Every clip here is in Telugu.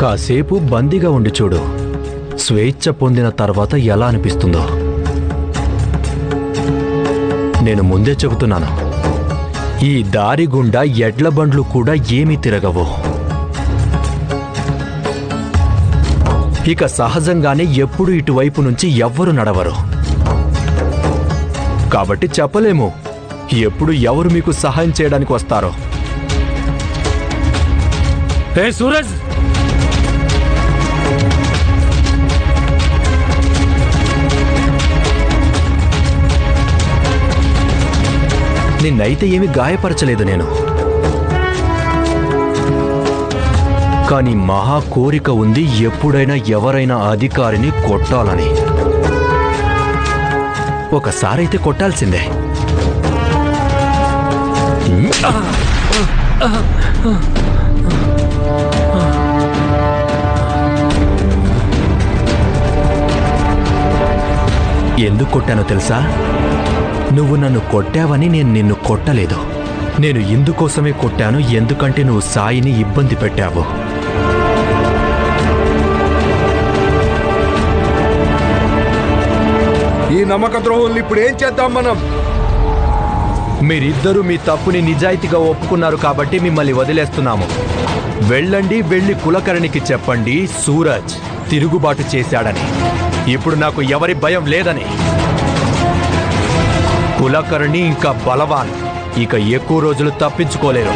కాసేపు బందీగా ఉండి చూడు. స్వేచ్ఛ పొందిన తర్వాత ఎలా అనిపిస్తుందో. నేను ముందే చెబుతున్నాను. ఈ దారి గుండా ఎడ్ల బండ్లు కూడా ఏమీ తిరగవు. ఇక సహజంగానే ఎప్పుడు ఇటువైపు నుంచి ఎవ్వరు నడవరు. కాబట్టి చెప్పలేము. ఎప్పుడు ఎవరు మీకు సహాయం చేయడానికి వస్తారో. ఏ సూరజ్! నిన్నైతే ఏమి గాయపరచలేదు నేను. కానీ మహా కోరిక ఉంది ఎప్పుడైనా ఎవరైనా అధికారిని కొట్టాలని. ఒకసారైతే కొట్టాల్సిందే. ఎందుకు కొట్టానో తెలుసా? నువ్వు నన్ను కొట్టావని నేను నిన్ను కొట్టలేదు. నేను ఇందుకోసమే కొట్టాను ఎందుకంటే నువ్వు సాయిని ఇబ్బంది పెట్టావు. ఈ నమ్మక ద్రోహుల్ని ఇప్పుడు ఏం చేద్దాం మనం? మీరిద్దరూ మీ తప్పుని నిజాయితీగా ఒప్పుకున్నారు కాబట్టి మిమ్మల్ని వదిలేస్తున్నాము. వెళ్ళండి వెళ్ళి కులకర్ణికి చెప్పండి సూరజ్ తిరుగుబాటు చేశాడని. ఇప్పుడు నాకు ఎవరి భయం లేదని. కులకర్ణి ఇంకా బలవాన్. ఇక ఎక్కువ రోజులు తప్పించుకోలేరు.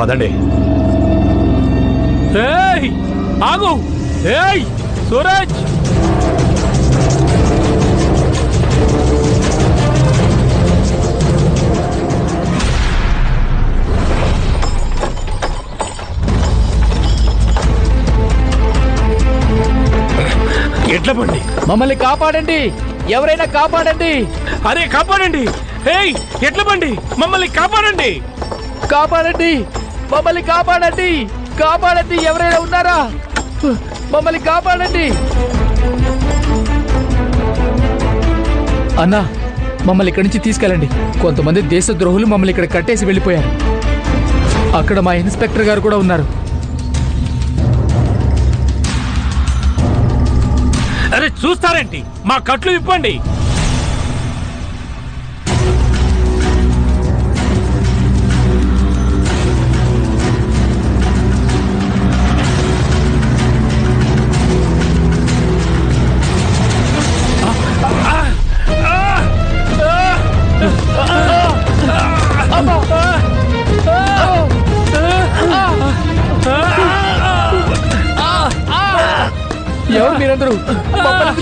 పదండి. ఏయ్ ఆగు. ఏయ్ సూరజ్ ఎట్ల బండి మమ్మల్ని కాపాడండి. ఎవరైనా కాపాడండి. అరే కాపాడండి. ఏయ్ ఎట్ల బండి మమ్మల్ని కాపాడండి. కాపాడండి. మమ్మల్ని కాపాడండి. కాపాడండి. ఎవరైనా ఉన్నారా? మమ్మల్ని కాపాడండి. అన్నా మమ్మల్ని ఇక్కడి నుంచి తీసుకెళ్ళండి. కొంతమంది దేశద్రోహులు మమ్మల్ని ఇక్కడ కట్టేసి వెళ్ళిపోయారు. అక్కడ మా ఇన్స్పెక్టర్ గారు కూడా ఉన్నారు. చూస్తారేంటి? మా కట్లు ఇప్పండి మీరందరూ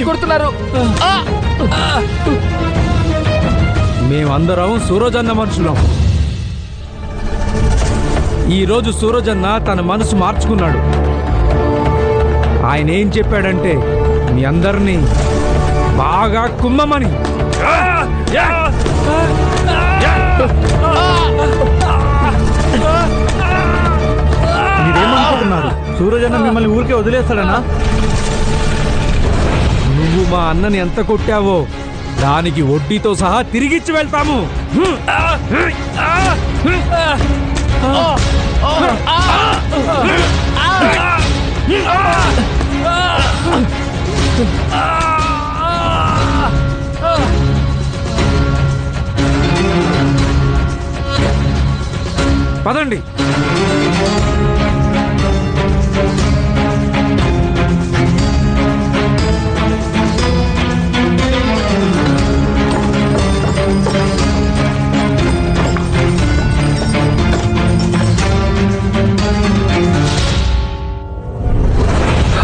కొడుతున్నారు. మేమందరం సూరజన్న మనుషులం. ఈ రోజు సూరజన్న తన మనసు మార్చుకున్నాడు. ఆయన ఏం చెప్పాడంటే మీ అందరినీ బాగా కుమ్మమని. మీరేమనుకుంటున్నారు? సూరజన్న మిమ్మల్ని ఊరికే వదిలేస్తాడనా? నువ్వు మా అన్నని ఎంత కొట్టావో దానికి వడ్డీతో సహా తిరిగిచ్చి వెళ్తాము. పదండి.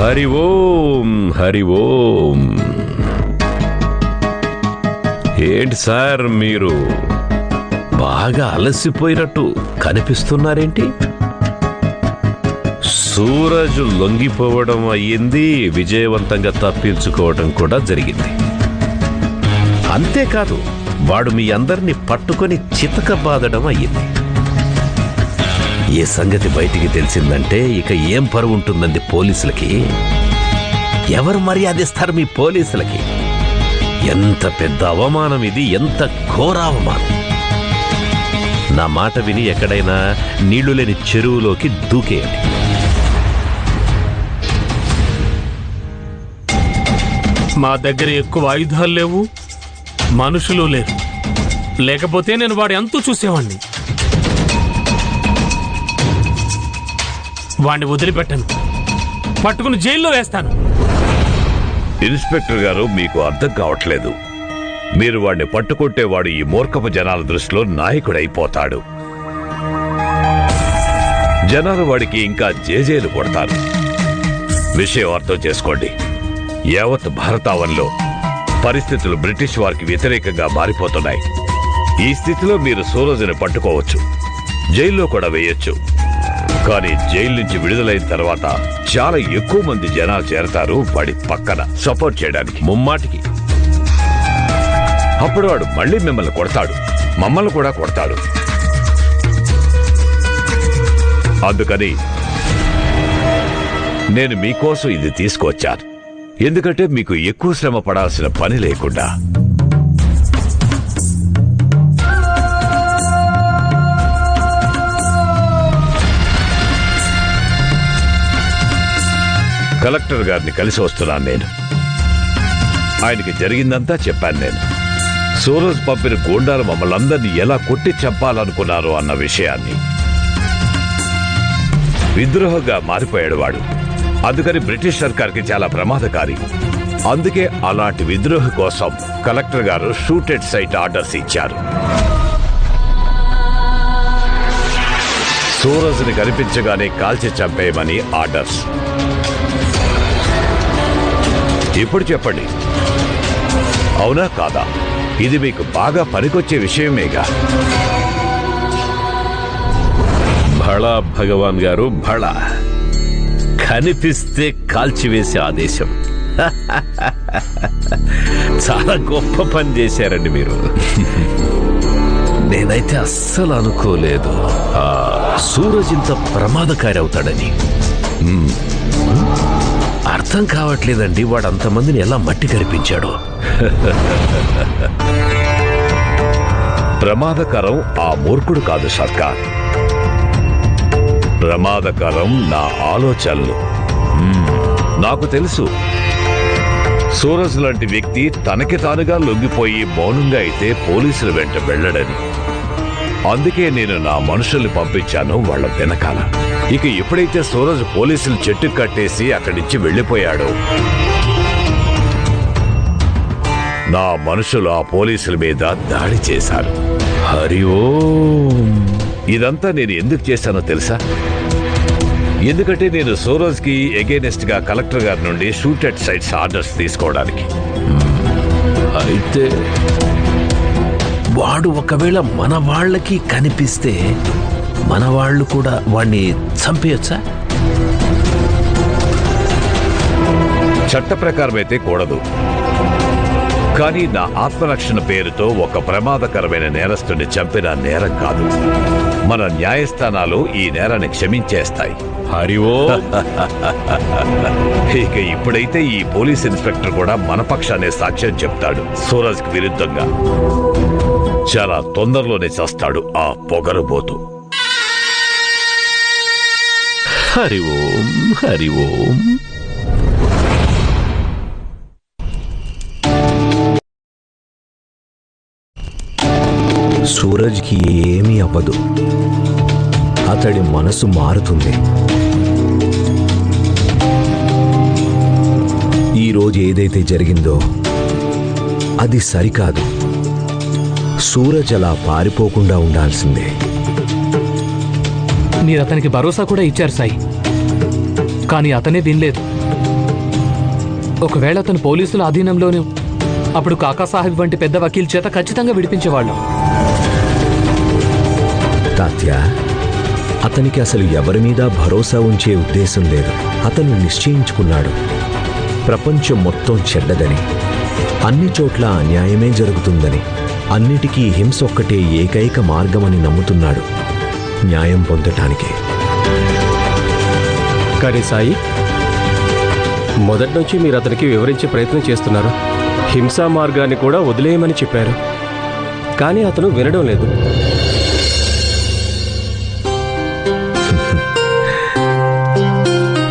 హరి ఓం హరి ఓం. ఏంటి సార్ మీరు? బాగా అలసిపోయినట్టు కనిపిస్తున్నారేంటి? సూరజ్ లొంగిపోవడం అయ్యింది విజయవంతంగా తప్పించుకోవడం కూడా జరిగింది. అంతేకాదు వాడు మీ అందరినీ పట్టుకొని చితక బాదడం అయ్యింది. ఈ సంగతి బయటికి తెలిసిందంటే ఇక ఏం పరువు ఉంటుందండి పోలీసులకి? ఎవరు మర్యాద ఇస్తారు మీ పోలీసులకి? ఎంత పెద్ద అవమానం ఇది ఎంత ఘోర అవమానం. నా మాట విని ఎక్కడైనా నీళ్ళు లేని చెరువులోకి దూకేయండి. మా దగ్గర ఎక్కువ ఆయుధాలు లేవు మనుషులు లేరు. లేకపోతే నేను వాడు అంతు చూసేవాడిని వాణ్ణి వదిలిపెట్టను. పట్టుకుని జైల్లో వేస్తాను. ఇన్స్పెక్టర్ గారు మీకు అర్థం కావట్లేదు. మీరు వాడిని పట్టుకుంటే వాడు ఈ మూర్ఖపు జనాల దృష్టిలో నాయకుడైపోతాడు. జనాలు వాడికి ఇంకా జేజేలు కొడతారు. విషయం అర్థం చేసుకోండి. యావత్ భారతావన్లో పరిస్థితులు బ్రిటిష్ వారికి వ్యతిరేకంగా మారిపోతున్నాయి. ఈ స్థితిలో మీరు సూరజ్ని పట్టుకోవచ్చు. జైల్లో కూడా వేయొచ్చు. కానీ జైలు నుంచి విడుదలైన తర్వాత చాలా ఎక్కువ మంది జనాలు చేరతారు వాడి పక్కన. సపోర్ట్ చేయడానికి. ముమ్మాటికి. అప్పుడు వాడు మళ్ళీ మిమ్మల్ని కొడతాడు. మమ్మల్ని కూడా కొడతాడు. అందుకని నేను మీకోసం ఇది తీసుకొచ్చాను ఎందుకంటే మీకు ఎక్కువ శ్రమ పడాల్సిన పని లేకుండా. కలెక్టర్ గారిని కలిసి వస్తున్నాను నేను. ఆయనకి జరిగిందంతా చెప్పాను నేను. సూరజ్ పంపిన గూండాలు మమ్మల్ని అందరినీ ఎలా కొట్టి చెప్పాలనుకున్నారు అన్న విషయాన్ని. విద్రోహంగా మారిపోయాడు వాడు. అందుకని బ్రిటిష్ సర్కార్కి చాలా ప్రమాదకారి. అందుకే అలాంటి విద్రోహి కోసం కలెక్టర్ గారు షూటెడ్ సైట్ ఆర్డర్స్ ఇచ్చారు. సూరజ్ని కనిపించగానే కాల్చి చంపేయమని ఆర్డర్స్. ఇప్పుడు చెప్పండి. అవునా కాదా? ఇది మీకు బాగా పనికొచ్చే విషయమేగా. భళా భగవాన్ గారు భళా. కనిపిస్తే కాల్చివేసే ఆదేశం చాలా గొప్ప పని చేశారండి మీరు. నేనైతే అస్సలు అనుకోలేదు. ఆ సూరజ్ ఇంత ప్రమాదకారి అవుతాడని. అర్థం కావట్లేదండి. వాడు అంతమందిని ఎలా మట్టి కనిపించాడో ప్రమాదకరం ఆ మూర్ఖుడు కాదు సర్కార్. ప్రమాదకరం నా ఆలోచనలు. నాకు తెలుసు. సూరజ్ లాంటి వ్యక్తి తనకి తానుగా లొంగిపోయి మౌనంగా అయితే పోలీసుల వెంట వెళ్ళడని. అందుకే నేను నా మనుషుల్ని పంపించాను వాళ్ళ వెనకాల. ఇక ఎప్పుడైతే సూరజ్ పోలీసులు చెట్టు కట్టేసి అక్కడి నుంచి వెళ్ళిపోయాడు నా మనుషులు ఆ పోలీసుల మీద దాడి చేశారు. హరి ఓం. ఇదంతా నేను ఎందుకు చేశానో తెలుసా? ఎందుకంటే నేను సూరజ్కి ఎగేనెస్ట్గా కలెక్టర్ గారి నుండి షూటెడ్ సైట్స్ ఆర్డర్స్ తీసుకోవడానికి. అయితే వాడు ఒకవేళ మన వాళ్ళకి కనిపిస్తే మన వాళ్ళు కూడా వాణ్ణి చంపేయొచ్చా? చట్ట ప్రకారం అయితే కూడదు. కానీ నా ఆత్మరక్షణ పేరుతో ఒక ప్రమాదకరమైన నేరస్తుని చంపిన నేరం కాదు. మన న్యాయస్థానాలు ఈ నేరాన్ని క్షమించేస్తాయి. హరి ఓ. ఇక ఇప్పుడైతే ఈ పోలీస్ ఇన్స్పెక్టర్ కూడా మన పక్షానే సాక్ష్యం చెప్తాడు. సూరజ్కి విరుద్ధంగా. చాలా తొందరలోనే చేస్తాడు ఆ పొగరుబోతు. హరి ఓం హరి ఓం. సూరజ్కి ఏమీ అవ్వదు. అతడి మనసు మారుతుంది. ఈరోజు ఏదైతే జరిగిందో అది సరికాదు. సూరజ్ అలా పారిపోకుండా ఉండాల్సిందే. మీరు అతనికి భరోసా కూడా ఇచ్చారు సాయి. కానీ అతనే వినలేదు. ఒకవేళ అతను పోలీసుల ఆధీనంలోనే అప్పుడు కాకాసాహెబ్ వంటి పెద్ద వకీల్ చేత ఖచ్చితంగా విడిపించేవాళ్ళం. తాత్య అతనికి అసలు ఎవరి మీద భరోసా ఉంచే ఉద్దేశం లేదు. అతను నిశ్చయించుకున్నాడు. ప్రపంచం మొత్తం చెడ్డదని అన్ని చోట్ల అన్యాయమే జరుగుతుందని అన్నిటికీ హింస ఒక్కటే ఏకైక మార్గమని నమ్ముతున్నాడు. న్యాయం పొందటానికే. కానీ సాయి మొదటి నుంచి మీరు అతనికి వివరించే ప్రయత్నం చేస్తున్నారు. హింసా మార్గాన్ని కూడా వదిలేయమని చెప్పారు. కానీ అతను వినడం లేదు.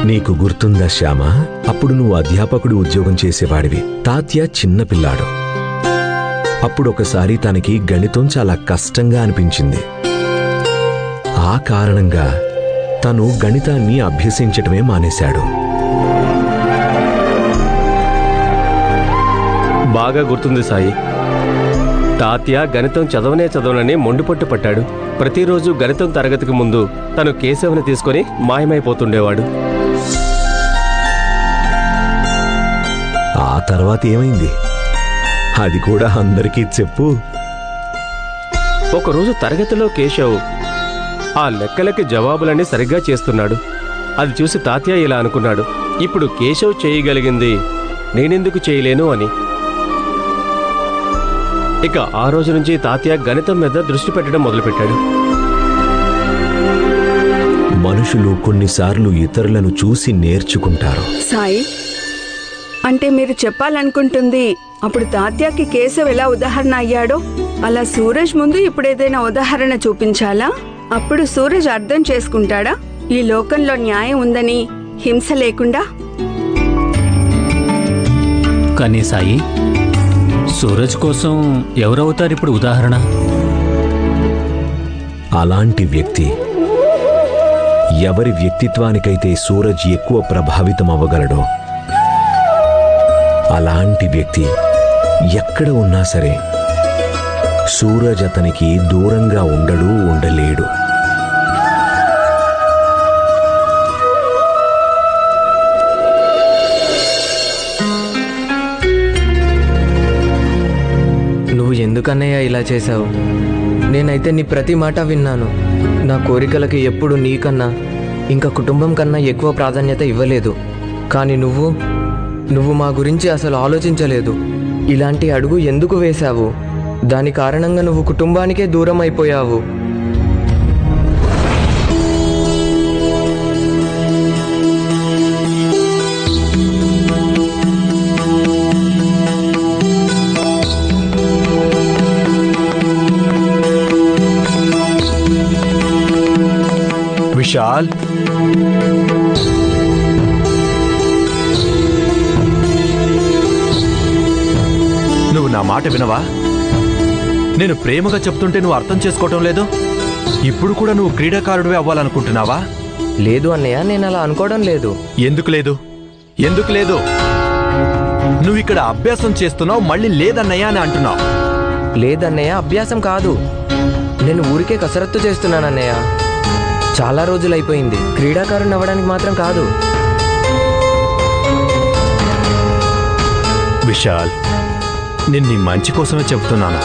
నీకు గుర్తుందా శ్యామ? అప్పుడు నువ్వు అధ్యాపకుడు ఉద్యోగం చేసేవాడివి. తాత్య చిన్న పిల్లాడు. అప్పుడొకసారి తనకి గణితం చాలా కష్టంగా అనిపించింది. ఆ కారణంగా తను గణితాన్ని అభ్యసించటమే మానేశాడు. బాగా గుర్తుంది సాయి. తాత్య గణితం చదవనే చదవనని మొండిపట్టు పట్టాడు. ప్రతిరోజు గణితం తరగతికి ముందు తను కేశవుని తీసుకొని మాయమైపోతుండేవాడు. ఆ తర్వాత ఏమైంది? అది కూడా అందరికీ చెప్పు. ఒకరోజు తరగతిలో కేశవ్ ఆ లెక్కలకి జవాబులన్నీ సరిగ్గా చేస్తున్నాడు. అది చూసి తాత్య ఇలా అనుకున్నాడు. ఇప్పుడు కేశవ్ చేయగలిగింది నేనెందుకు చేయలేను అని. ఇక ఆ రోజు నుంచి తాత్య గణితం మీద దృష్టి పెట్టడం మొదలుపెట్టాడు. మనుషులు కొన్నిసార్లు ఇతరులను చూసి నేర్చుకుంటారు. సాయి అంటే మీరు చెప్పాలనుకుంటుంది అప్పుడు తాత్యాకి కేశవ్ ఎలా ఉదాహరణ అయ్యాడో? అలా సూరజ్ ముందు ఇప్పుడు ఏదైనా ఉదాహరణ చూపించాలా? అప్పుడు సూరజ్ అర్థం చేసుకుంటాడా? ఈ లోకంలో న్యాయం ఉందని హింస లేకుండా? కానీ సాయి సూరజ్ కోసం ఎవరవుతారు ఇప్పుడు ఉదాహరణ? అలాంటి వ్యక్తి ఎవరి వ్యక్తిత్వానికైతే సూరజ్ ఎక్కువ ప్రభావితం అవ్వగలడో అలాంటి వ్యక్తి ఎక్కడ ఉన్నా సరే సూరజ్ అతనికి దూరంగా ఉండడు ఉండలేడు. నువ్వు ఇలా చేశావు. నేనైతే నీ ప్రతి మాట విన్నాను. నా కోరికలకి ఎప్పుడు నీకన్నా ఇంకా కుటుంబం కన్నా ఎక్కువ ప్రాధాన్యత ఇవ్వలేదు. కానీ నువ్వు నువ్వు మా గురించి అసలు ఆలోచించలేదు. ఇలాంటి అడుగు ఎందుకు వేశావు? దాని కారణంగా నువ్వు కుటుంబానికే దూరం అయిపోయావు. విశాల్ నువ్వు నా మాట వినవా? నేను ప్రేమగా చెప్తుంటే నువ్వు అర్థం చేసుకోవటం లేదు? ఇప్పుడు కూడా నువ్వు క్రీడాకారుడివే అవ్వాలనుకుంటున్నావా? లేదు అన్నయ్య నేను అలా అనుకోవడం లేదు. ఎందుకు లేదు? ఎందుకు లేదు? నువ్వు ఇక్కడ అభ్యాసం చేస్తున్నావు మళ్ళీ లేదన్నయ్యా అని అంటున్నావు. లేదన్నయ్య అభ్యాసం కాదు. నేను ఊరికే కసరత్తు చేస్తున్నానన్నయ్య. చాలా రోజులైపోయింది. క్రీడాకారుని అవ్వడానికి మాత్రం కాదు. విశాల్ నేను నీ మంచి కోసమే చెప్తున్నాను.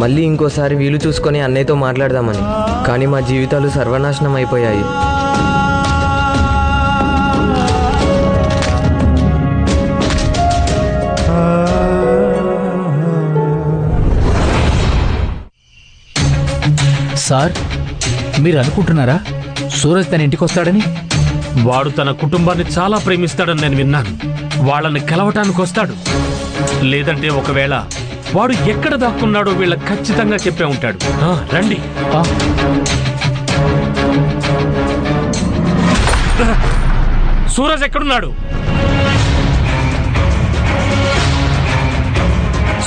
మళ్ళీ ఇంకోసారి వీలు చూసుకొని అన్నయ్యతో మాట్లాడదామని. కానీ మా జీవితాలు సర్వనాశనం అయిపోయాయి. సార్ మీరు అనుకుంటున్నారా? సూరజ్ తన ఇంటికి వస్తాడని వాడు తన కుటుంబాన్ని చాలా ప్రేమిస్తాడని నేను విన్నాను. వాళ్ళని కలవటానికి వస్తాడు. లేదంటే ఒకవేళ వాడు ఎక్కడ దాక్కున్నాడో వీళ్ళకి ఖచ్చితంగా చెప్పే ఉంటాడు. ఆ, రండి. ఆ, సూరజ్ ఎక్కడున్నాడు?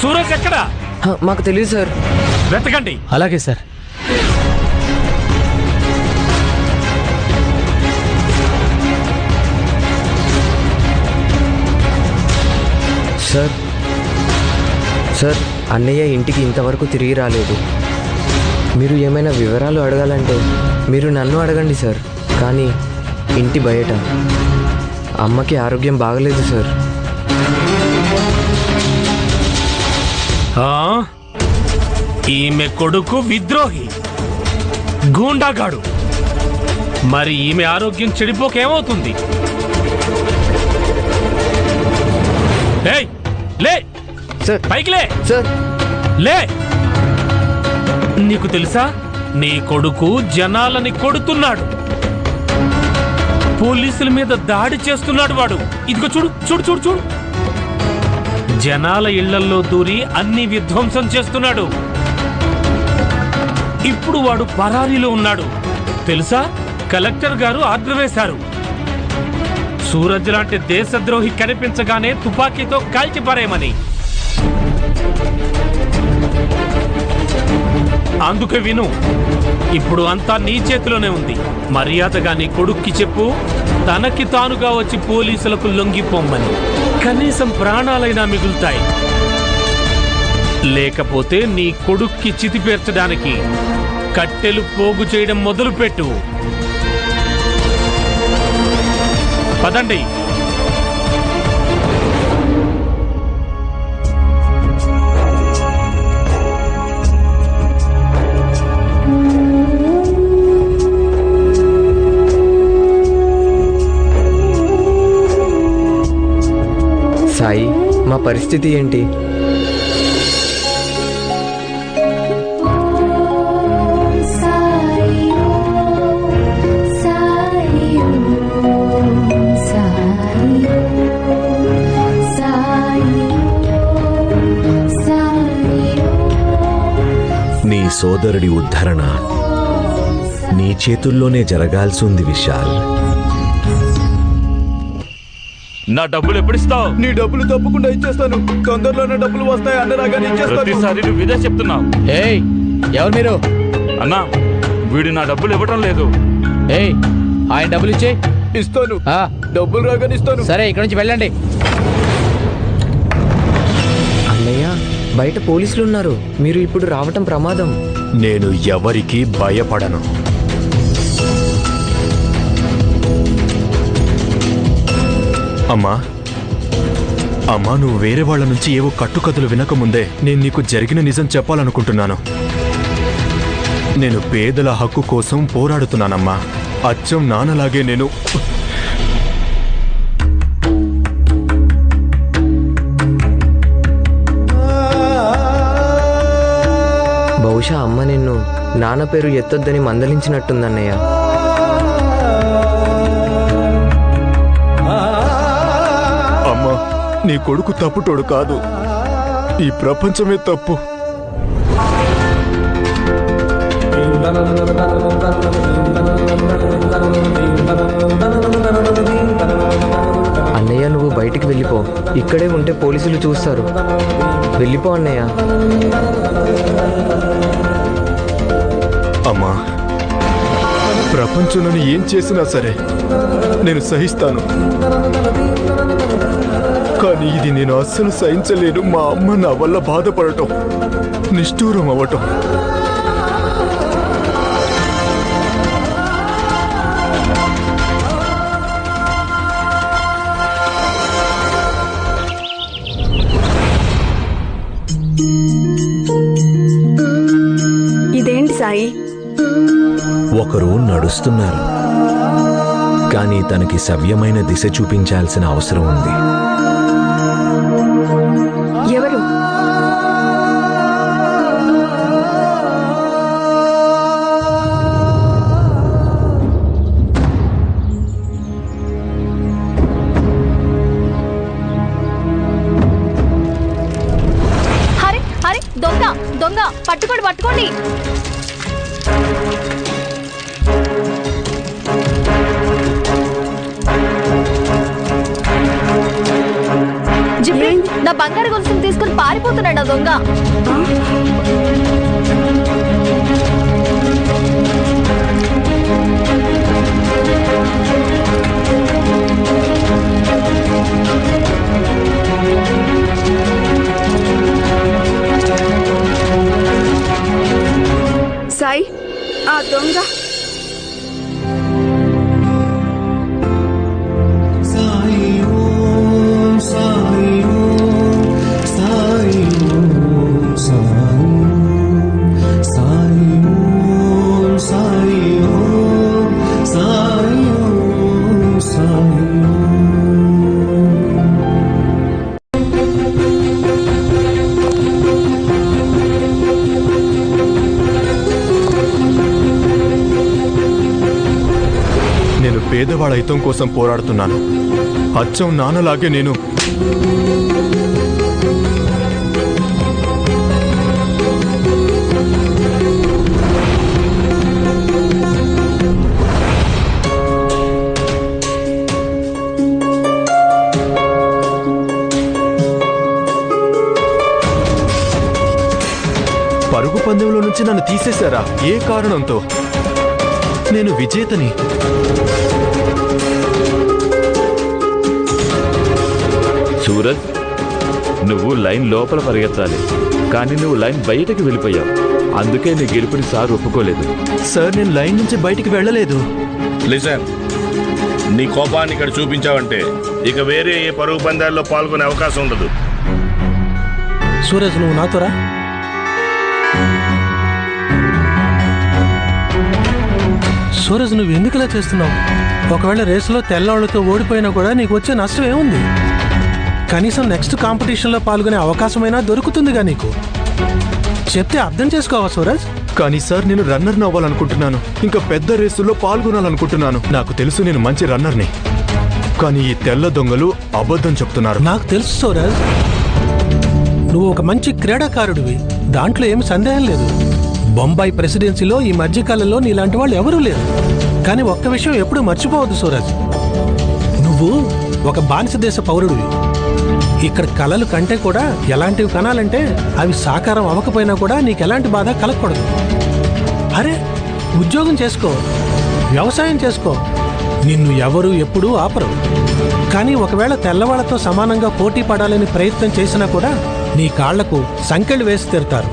సూరజ్ ఎక్కడా? హ, మాకు తెలియదు సార్. వెతకండి. అలాగే సార్. సార్ సార్ అన్నయ్య ఇంటికి ఇంతవరకు తిరిగి రాలేదు. మీరు ఏమైనా వివరాలు అడగాలంటే మీరు నన్ను అడగండి సార్ కానీ ఇంటి బయట అమ్మకి ఆరోగ్యం బాగలేదు సార్. ఈమె కొడుకు విద్రోహి గూండాగాడు. మరి ఈమె ఆరోగ్యం చెడిపోకేమవుతుంది? ఏయ్, లే! సార్. పైకి లే సార్. లే. నీకు తెలుసా? నీ కొడుకు జనాలని కొడుతున్నాడు. పోలీసుల మీద దాడి చేస్తున్నాడు వాడు. ఇదిగో చూడు చూడు చూడు చూడు. జనాల ఇళ్ళల్లో దూరి అన్ని విధ్వంసం చేస్తున్నాడు. ఇప్పుడు వాడు పరారీలో ఉన్నాడు. తెలుసా? కలెక్టర్ గారు ఆర్డర్ వేశారు. సూరజ్ లాంటి దేశద్రోహి కనిపించగానే తుపాకీతో కాల్చి పారేయమని. అందుకే విను. ఇప్పుడు అంతా నీ చేతిలోనే ఉంది. మర్యాదగా నీ కొడుక్కి చెప్పు. తనకి తానుగా వచ్చి పోలీసులకు లొంగిపోమ్మని. కనీసం ప్రాణాలైనా మిగులుతాయి. లేకపోతే నీ కొడుక్కి చితిపేర్చడానికి కట్టెలు పోగు చేయడం మొదలుపెట్టు. పదండి. సాయి మా పరిస్థితి ఏంటి? నీ సోదరుడి ఉద్ధరణ నీ చేతుల్లోనే జరగాల్సి ఉంది విశాల్. నా డబ్బులు ఎప్పుడు ఇస్తావు నీ డబ్బులు తప్పకుండా ఇచ్చేస్తాను. తొందరలోనే డబ్బులు వస్తాయి అన్నరాగానే ఇచ్చేస్తాను. ప్రతిసారి నువ్వు ఇదే చెప్తున్నావు. ఏయ్ ఎవరు మీరు? అన్నా వీడు నా డబ్బులు ఇవ్వటం లేదు. ఏయ్ ఆయన డబ్బులు ఇచ్చే? ఇస్తాను. డబ్బులు రాగానే ఇస్తాను. సరే ఇక్కడ నుంచి వెళ్ళండి. అన్నయ్య బయట పోలీసులు ఉన్నారు. మీరు ఇప్పుడు రావటం ప్రమాదం. నేను ఎవరికి భయపడను. అమ్మా. అమ్మా నువ్వు వేరే వాళ్ళ నుంచి ఏవో కట్టుకథలు వినకముందే నేను నీకు జరిగిన నిజం చెప్పాలనుకుంటున్నాను. నేను పేదల హక్కు కోసం పోరాడుతున్నానమ్మా. అచ్చం నాన్నలాగే నేను బహుశా అమ్మ నిన్ను నాన్న పేరు ఎత్తొద్దని మందలించినట్టుందన్నయ్య. నీ కొడుకు తప్పుటోడు కాదు. ఈ ప్రపంచమే తప్పు. అన్నయ్య నువ్వు బయటికి వెళ్ళిపో. ఇక్కడే ఉంటే పోలీసులు చూస్తారు. వెళ్ళిపో అన్నయ్య. అమ్మా ప్రపంచంలోని ఏం చేసినా సరే నేను సహిస్తాను. కానీ ఇది నేను అస్సలు సహించలేను. మా అమ్మ నా వల్ల బాధపడటం నిష్ఠూరం అవ్వటం. ఇదేంటి సాయి? ఒకరు నడుస్తున్నారు. కానీ తనకి సవ్యమైన దిశ చూపించాల్సిన అవసరం ఉంది. తీసుకుని పారిపోతున్నాడు ఆ దొంగ పేదవాళ్ళ హితం కోసం పోరాడుతున్నాను. అచ్చం నాన్నలాగే నేను పరుగు పందెంలో నుంచి నన్ను తీసేశారా? ఏ కారణంతో? నేను విజేతని. సూరజ్ నువ్వు లైన్ లోపల పరిగెత్తాలి. కానీ నువ్వు లైన్ బయటకు వెళ్ళిపోయావు. అందుకే నీ గెలుపుని సార్ ఒప్పుకోలేదు. సార్ నేను లైన్ నుంచి బయటికి వెళ్ళలేదు. లిసన్ నీ కోపాన్ని ఇక్కడ చూపించావంటే ఇక వేరే ఏ పరుగు పందాల్లో పాల్గొనే అవకాశం ఉండదు. సూరజ్ నువ్వు నాతోరా? సూరజ్ నువ్వు ఎందుకు ఇలా చేస్తున్నావు? ఒకవేళ రేసులో తెల్లవాళ్ళతో ఓడిపోయినా కూడా నీకు వచ్చే నష్టం ఏముంది? కనీసం నెక్స్ట్ కాంపిటీషన్లో పాల్గొనే అవకాశమైనా దొరుకుతుందిగా నీకు? చెప్తే అర్థం చేసుకోవా సూరజ్? కానీ సార్ నేను రన్నర్ని అవ్వాలనుకుంటున్నాను. ఇంకా పెద్ద రేసుల్లో పాల్గొనాలనుకుంటున్నాను. నాకు తెలుసు నేను మంచి రన్నర్ని కానీ ఈ తెల్ల దొంగలు అబద్ధం చెప్తున్నారు. నాకు తెలుసు సూరజ్. నువ్వు ఒక మంచి క్రీడాకారుడివి. దాంట్లో ఏమి సందేహం లేదు. బొంబాయి ప్రెసిడెన్సీలో ఈ మధ్యకాలంలో నీలాంటి వాళ్ళు ఎవరూ లేరు. కానీ ఒక్క విషయం ఎప్పుడూ మర్చిపోవద్దు సూరజ్. నువ్వు ఒక బానిస దేశ పౌరుడివి. ఇక్కడ కళలు కంటే కూడా ఎలాంటివి కనాలంటే అవి సాకారం అవ్వకపోయినా కూడా నీకు ఎలాంటి బాధ కలగకూడదు. అరే ఉద్యోగం చేసుకో వ్యవసాయం చేసుకో. నిన్ను ఎవరు ఎప్పుడూ ఆపరు. కానీ ఒకవేళ తెల్లవాళ్ళతో సమానంగా పోటీ పడాలని ప్రయత్నం చేసినా కూడా నీ కాళ్ళకు సంకెళ్ళు వేసి తీరుతారు